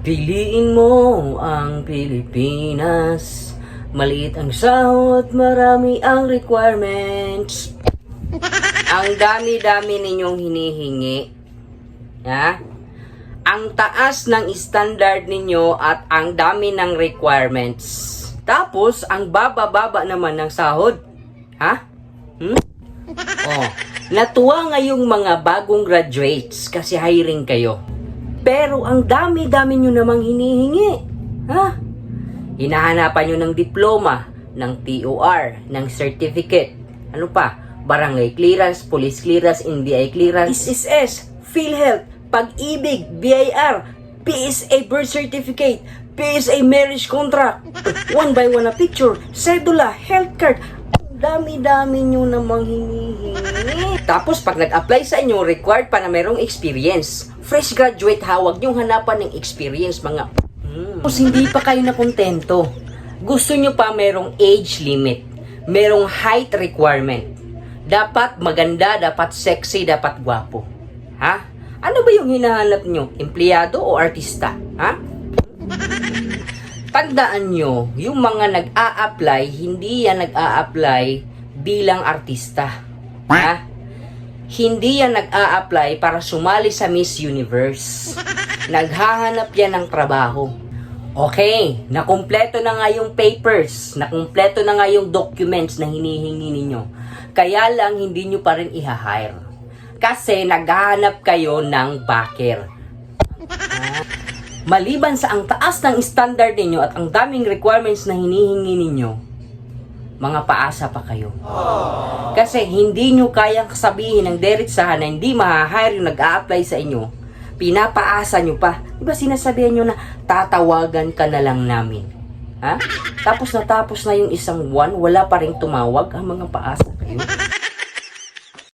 Piliin mo ang Pilipinas Maliit ang sahod, marami ang requirements Ang dami-dami ninyong hinihingi Ha? Ang taas ng standard ninyo at ang dami ng requirements Tapos, ang baba-baba naman ng sahod Ha? Hmm? Oh, natuwa ngayong mga bagong graduates kasi hiring kayo. Pero ang dami-dami nyo namang hinihingi. Ha? Hinahanapan nyo ng diploma, ng TOR, ng certificate. Ano pa? Barangay clearance, police clearance, NBI clearance, SSS, PhilHealth, Pag-ibig, BIR, PSA birth certificate, PSA marriage contract, one by one na picture, sedula, health card, dami-dami nyo namang hinihingi. Tapos pag nag-apply sa inyo, required pa na merong experience. Fresh graduate, hawag nyo hanapan ng experience, mga... Hmm. Tapos hindi pa kayo na kontento. Gusto nyo pa merong age limit. Merong height requirement. Dapat maganda, dapat sexy, dapat gwapo. Ha? Ano ba yung hinahanap nyo? Empleyado o artista? Ha? Tandaan nyo, yung mga nag-a-apply, hindi yan nag-a-apply bilang artista. Ha? Hindi yan nag-a-apply para sumali sa Miss Universe. Naghahanap yan ng trabaho. Okay, nakumpleto na nga yung papers, nakumpleto na nga yung documents na hinihingi ninyo. Kaya lang hindi nyo pa rin i-hire. Kasi naghahanap kayo ng backer. Maliban sa ang taas ng standard ninyo at ang daming requirements na hinihingi ninyo, mga paasa pa kayo. Kasi hindi nyo kayang sabihin ng diretsahan na hindi ma-hire yung nag-a-apply sa inyo, pinapaasa nyo pa. Di ba sinasabihan nyo na tatawagan ka na lang namin? Ha? Tapos natapos na yung isang buwan, wala pa rin tumawag ang mga paasa kayo.